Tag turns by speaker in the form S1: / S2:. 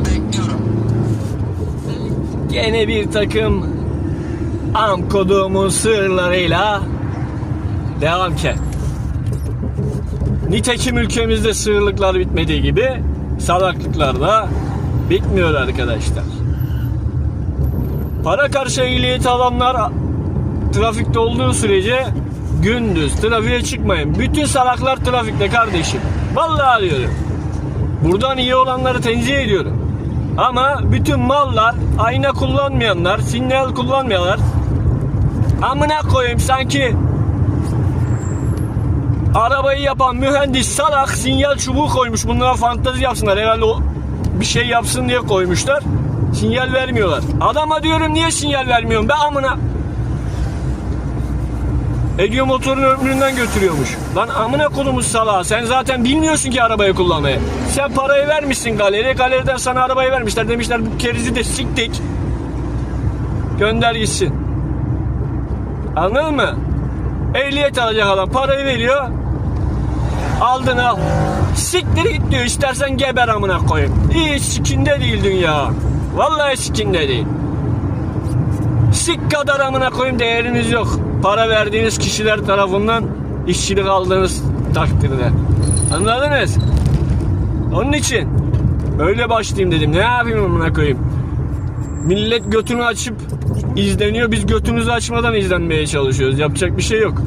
S1: Bekliyorum.
S2: Gene bir takım am sığırlarıyla devam ki. Nitekim ülkemizde sığırlıklar bitmediği gibi salaklıklar da bitmiyor arkadaşlar. Para karşı ehliyet alanlar trafikte olduğu sürece gündüz trafiğe çıkmayın. Bütün salaklar trafikte kardeşim. Vallahi diyorum. Buradan iyi olanları tenzih ediyorum. Ama bütün mallar, ayna kullanmayanlar, sinyal kullanmayanlar amına koyayım sanki arabayı yapan mühendis salak sinyal çubuğu koymuş. Bunlara fantezi yapsınlar. Herhalde o bir şey yapsın diye koymuşlar. Sinyal vermiyorlar. Adama diyorum niye sinyal vermiyorsun be amına. Ediyor motorun ömründen götürüyormuş. Lan amına kolumuz salağa. Sen zaten bilmiyorsun ki arabayı kullanmayı. Sen parayı vermişsin galeri. Galeriden sana arabayı vermişler. Demişler bu kerizi de siktik. Gönder gitsin. Anladın mı? Ehliyet alacak adam parayı veriyor. Aldın al. Siktir git diyor. İstersen geber amına koyayım. İyi sikinde değil dünya. Vallahi sikinde değil. Sik kadar amına koyayım değeriniz yok. Para verdiğiniz kişiler tarafından işçilik aldığınız takdirde. Anladınız? Onun için öyle başlayayım dedim. Ne yapayım amına koyayım? Millet götünü açıp izleniyor. Biz götümüzü açmadan izlenmeye çalışıyoruz. Yapacak bir şey yok.